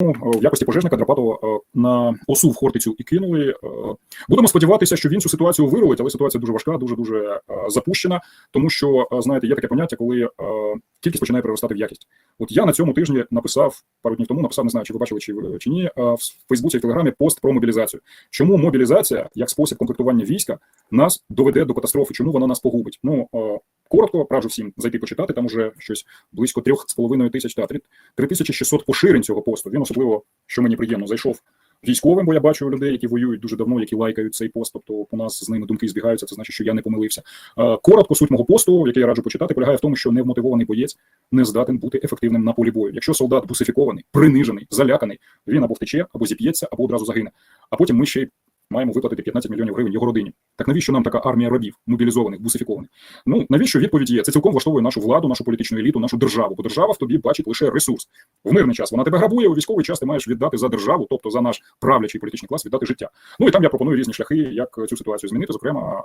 в якості пожежника Драпатова е, на осу в Хортицю і кинули. Е, Будемо сподіватися, що він цю ситуацію вирулить, але ситуація дуже важка, дуже дуже запущена. Тому що е, знаєте, є таке поняття, коли е, кількість починає переростати в якість. От я на цьому тижні написав пару днів тому, написав, не знаю, чи ви бачили чи чи ні, е, в Фейсбуці і в Телеграмі пост про мобілізацію. Чому мобілізація як спосіб комплектування війська нас доведе до катастрофи? Чому вона нас погубить? Ну е, коротко раджу всім зайти почитати. Там уже щось близько трьох з половиною тисяч та 3600 поширень цього посту. Він особливо, що мені приємно, зайшов військовим, бо я бачу людей, які воюють дуже давно, які лайкають цей пост. Тобто у нас з ними думки збігаються. Це значить, що я не помилився. Коротко, суть мого посту, який я раджу почитати, полягає в тому, що невмотивований боєць не здатен бути ефективним на полі бою. Якщо солдат бусифікований, принижений, заляканий, він або втече, або зіп'ється, або одразу загине. А потім ми ще й маємо виплатити 15 мільйонів гривень його родині. Так навіщо нам така армія рабів, мобілізованих, бусифікованих? Ну навіщо відповідь є? Це цілком влаштовує нашу владу, нашу політичну еліту, нашу державу. Бо держава в тобі бачить лише ресурс. В мирний час вона тебе грабує, у військовий час ти маєш віддати за державу, тобто за наш правлячий політичний клас, віддати життя. Ну і там я пропоную різні шляхи, як цю ситуацію змінити. Зокрема,